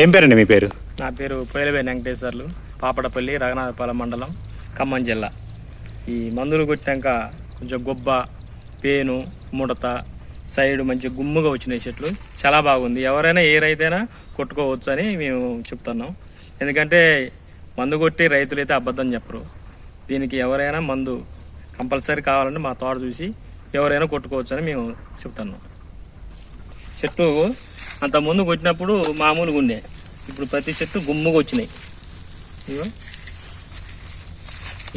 ఏం పేరండి మీ పేరు? నా పేరు పోయలవే వెంకటేశ్వర్లు పాపడపల్లి రఘునాథపాలెం మండలం ఖమ్మం జిల్లా. ఈ మందులు కొట్టాక కొంచెం గొబ్బ పేను ముడత సైడ్ మంచి గుమ్ముగా వచ్చినాయి చెట్లు. చాలా బాగుంది. ఎవరైనా ఏ రైతైనా కొట్టుకోవచ్చు అని మేము చెప్తున్నాం. ఎందుకంటే మందు కొట్టి రైతులైతే అబద్ధం చెప్పరు. దీనికి ఎవరైనా మందు కంపల్సరీ కావాలంటే మా తోట చూసి ఎవరైనా కొట్టుకోవచ్చు అని మేము చెప్తున్నాం. చెట్టు అంత ముందు కొట్టినప్పుడు మామూలుగా ఉండే. ఇప్పుడు ప్రతి చెట్టు గుమ్ముగా వచ్చినాయి.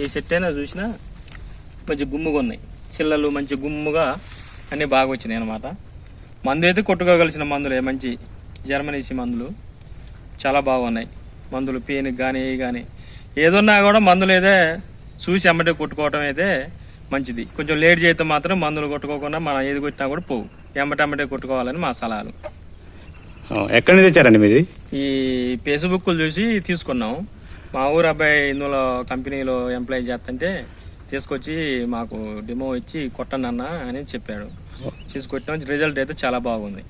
ఏ చెట్టు అయినా చూసినా మంచి గుమ్ముగా ఉన్నాయి. చిల్లలు మంచి గుమ్ముగా అన్నీ బాగా వచ్చినాయి అనమాట మందు అయితే కొట్టుకోగలిసిన మందులే మంచి జర్మనీసి మందులు. చాలా బాగున్నాయి. మందులు పేనుకి కానీ ఏ కానీ ఏదున్నా కూడా మందులు అయితే చూసి అమ్మటే కొట్టుకోవటం అయితే మంచిది. కొంచెం లేట్ చేస్తే మాత్రం మందులు కొట్టుకోకుండా మనం ఏది కొట్టినా కూడా పోవు. ఎమ్మటమ్మటే కొట్టుకోవాలని మా సలహాలు. ఎక్కడి నుంచి తెచ్చారండి మీది? ఈ ఫేస్బుక్లు చూసి తీసుకున్నాం. మా ఊరు అబ్బాయి ఇందులో కంపెనీలో ఎంప్లాయ్ చేస్తుంటే తీసుకొచ్చి మాకు డెమో ఇచ్చి కొట్టండి అన్న అని చెప్పాడు. తీసుకొట్టిన రిజల్ట్ అయితే చాలా బాగుంది.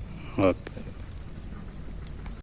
ఓకే.